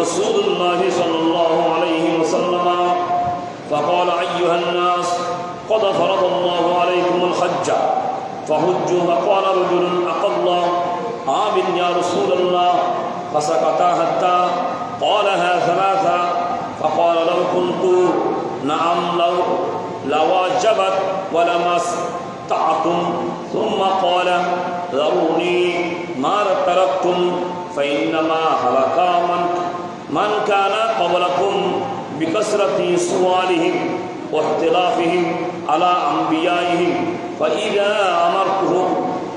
رسول الله صلى الله عليه وسلم فقال أيها الناس قد فرض الله عليكم الحج. فهجوا. فقال رجل أقل آمن يا رسول الله. فسكتا حتى قالها ثلاثة. فقال لو كنت نعم لو لواجبت ولما استطعتم ثم قال ذروني ما تركتم فإنما هلك من من كان قبلكم بكثرة سؤالهم واختلافهم على أنبيائهم فإذا أمرتهم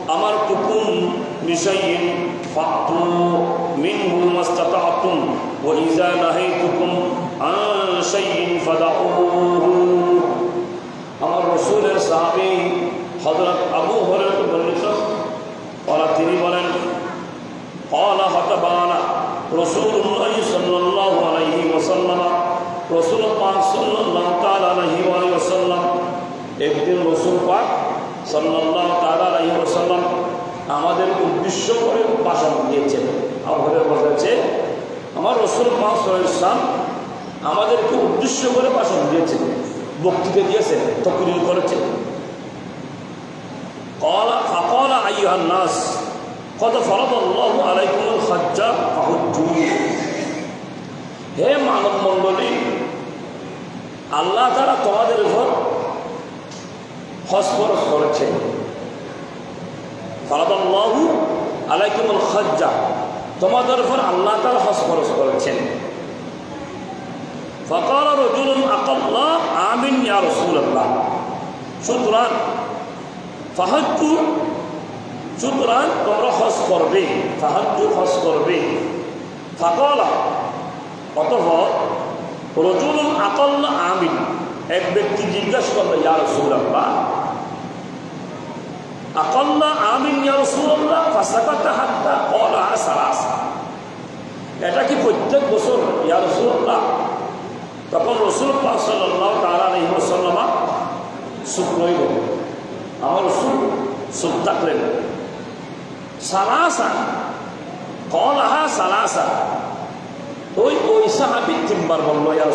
أمرتكم بشيء فأتوا منه ما استطعتم وإذا نهيتكم عن شيء فدعوه رسول পাক সাল্লাল্লাহু তাআলা আলাইহি ওয়া সাল্লাম একদিন রাসূল পাক সাল্লাল্লাহু তাআলা আলাইহি ওয়াসাল্লাম আমাদের উদ্দেশ্য করে ভাষণ দিয়েছেন আমাদের বলেছে আমার রসুল পাক সাল্লাল্লাহু আলাইহি ওয়াসাল্লাম আমাদেরকে উদ্দেশ্য করে ভাষণ দিয়েছেন বক্তৃতা দিয়েছেন তকরির করেছেন قال فقال أيها الناس قد فرض الله عليكم الحج فحجوا হে মানব মণ্ডলী আল্লাহ তারা তোমাদের উপর হজ ফরজ করেছেন ফরাদাল্লাহু আলাইকুমুল হজ্জা তোমাদের উপর আল্লাহ তারা হজ ফরজ করেছেন। ফকাল রজুল আকাল্লাহ আমিন ইয়া রসুল্লাহ সুতরাং ফাহাজ্জু, সুতরাং তোমরা হজ করবে, ফাহাজ্জু হজ করবে। ফাকলা, অতঃপর রজুল আকাল্লা আমিন। এক ব্যক্তি জিজ্ঞাসা করল ইয়া রসুল্লাহ আকাল্লা আমিন, ইয়া রসুল্লাহ ফাসাকাতা হাত্তা? কলা সারাসা এটা কি প্রত্যেক বছর, ইয়া রসুল্লাহ তখন রসুল সাল্লাহ তালা আলহিমসাল্লামা সুখ রইল আমার রসুল সুখ থাকলেন। সালাসা? কলাহা সালাসা। ওই ওই সাহাবি তিনবার বলল, ইয়া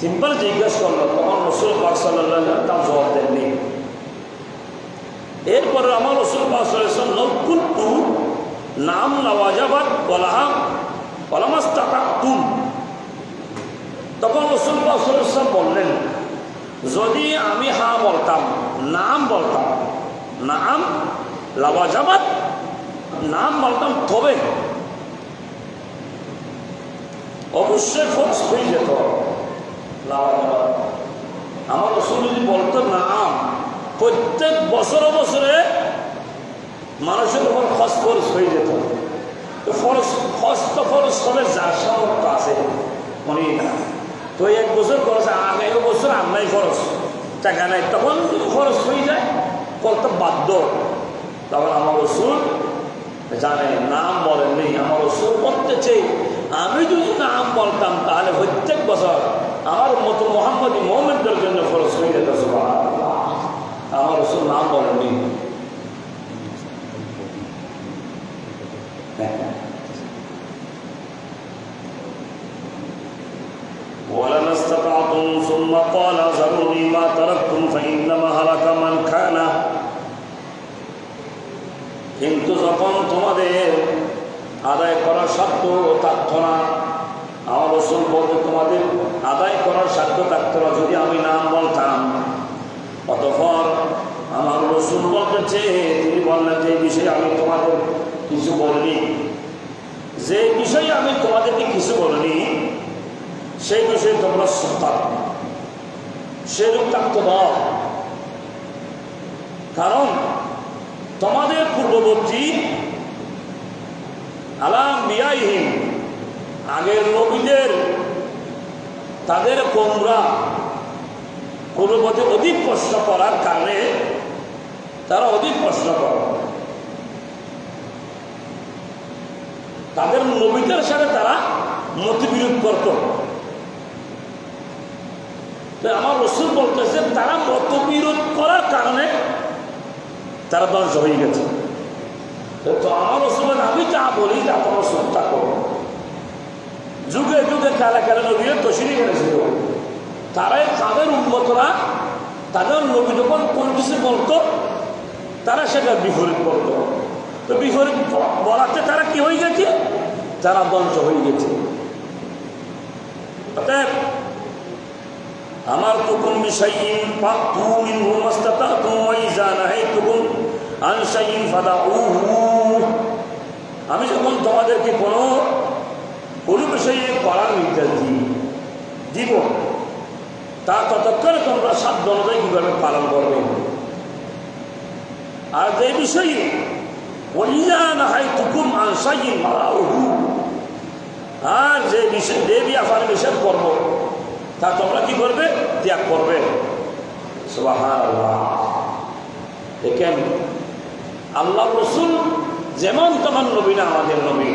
তিনবার জিজ্ঞেস করল তখন রসুল পাক সাল্লাহ তার জবাব দেননি। এরপরে আমার রসুল পাক সাল্লাম লকুল্টু নাম নওয়াজাবাদ বলাহা বলামাস্তা তুম তখন রসুল পাক বললেন, যদি আমি হা বলতাম, নাম বলতাম, নাম লাবাজাবাদ নাম বলতাম তবে অবশ্যই ফোর্স হয়ে যেত আমার রসুল যদি বলতো, নাম, প্রত্যেক বছরে বছরে মানুষের উপর খস ফরস হয়ে যেত। ফরস খস তো ফরস হবে যার সামর্থ্য আছে মনে না তো এক বছর খরচ আগামী বছর আমরাই খরচ। টাকা নাই, তখন খরচ হয়ে যায় করতে বাধ্য। তখন আমার রসুল জানে নাম বলেননি, আমার অসুর রসুল বলতেছে আমি যদি নাম বলতাম তাহলে প্রত্যেক বছর আমার মতো মোহাম্মদ মোহাম্মদের জন্য খরচ হয়ে যেত আমার রসুল নাম বলেননি ولما استطعتم ثم قال ذروني ما تركتم فإنما هلك من كان কিন্তু যখন তোমাদের আদায় করার সাধ্য থাকতো না। আমার রসুল বলতে তোমাদের, আদায় করার সাধ্য থাকতো না, যদি আমি নাম বলতাম। অতঃপর আমার রসুল বলতেছে, তিনি বললেন যে বিষয়ে আমি তোমাদের কিছু বলিনি। যে বিষয়ে আমি তোমাদেরকে কিছু বলিনি, সেই বিষয়ে তোমরা সন্তান সেরূপ থাকতে দাও। কারণ তোমাদের পূর্ববর্তী আলাম বিয়াইহীন আগের নবীদের, তাদের কোমরা পূর্ববর্তী অধিক প্রশ্ন করার কারণে তারা অধিক প্রশ্ন করে। তাদের নবীদের সাথে তারা মতবিরোধ করত। আমার রসুল বলতেছে, তারা মতবিরোধ করার কারণে তারা ধ্বংস হয়ে গেছে। আমার আমি যা বলি তা তোমার সত্য করো। যুগে যুগে কালা কালা নবীরা তসিরি করেছিল তারাই তাদের উন্মতরা তাদের নবী যখন কোন কিছু বলতো, তারা সেটা বিপরীত তো বিপরীত বলাতে তারা কি হয়ে গেছে? তারা ধ্বংস হয়ে গেছে। অতএব আমার তুকুম বিশাইন ফাতু মিনহু মাস্তাতাতুম ওয়া ইযা নাহাইতুকুম আন শাইইন ফাদাউহু আমি যখন তোমাদেরকে কোনো কোনো বিষয়ে করার নির্দেশ দিই, দিব, তা ততক্ষণে তোমরা সাধ্য অনুযায়ী কীভাবে পালন করবে? আর যে বিষয়ে আর যে বিষয় দেবী ব্যাপার নিষেধ করব, তা তোমরা কি করবে? ত্যাগ করবে। দেখেন আল্লাহ রসুল যেমন তেমন নবী না, আমাদের নবী।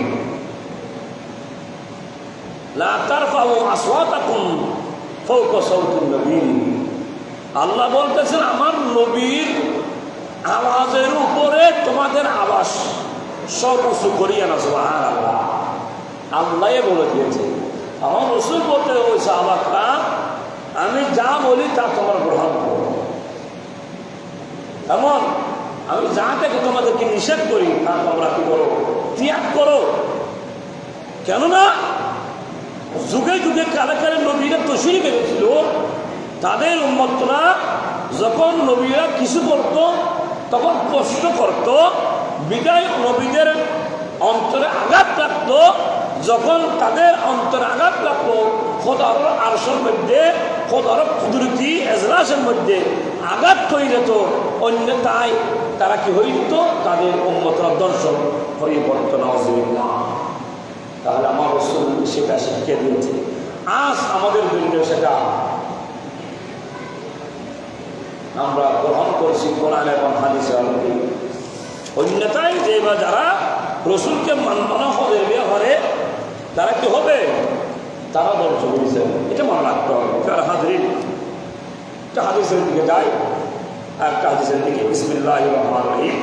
আল্লাহ বলতেছেন, আমার নবীর আওয়াজের উপরে তোমাদের আওয়াজ সব উঁচু করিয়ে না সুবহানাল্লাহ। আল্লাহ বলে দিয়েছে। আমার রসুল বলতে ওই সাহাবাকরা আমি যা বলি তা তোমার গ্রহণ করো। এমন আমি যা থেকে তোমাদেরকে নিষেধ করি, তা তোমরা কি করো? ত্যাগ করো। কেননা, যুগে যুগে কালে কালে নবীরা তসিরি বেড়েছিল তাদের উন্মতরা যখন নবীরা কিছু করত, তখন প্রশ্ন করত, বিদায় নবীদের অন্তরে আঘাত লাগতো। যখন তাদের অন্তরে আঘাত লাগতো, খোদার আরসের মধ্যে, খোদার কুদরতি এজলাসের মধ্যে আঘাত হয়ে যেত অন্য তাই তারা কি যেত তাদের উন্মতরা দর্শন হয়ে পড়তো নজরুল্লাহ তাহলে আমার রসুল সেটা শিখিয়ে দিয়েছে। আজ আমাদের জন্য সেটা আমরা গ্রহণ করছি কোরআন এবং হাদিসে অন্যতায় যে বা যারা রসুলকে মানবানা হবে ব্যবহারে তারা কি হবে? তারা করেছে এটা মনে রাখতে হবে কার হাজরিন একটা হাদিসের দিকে যায় আর হাদিসের দিকে বিসমিল্লাহ রহমান রহিম।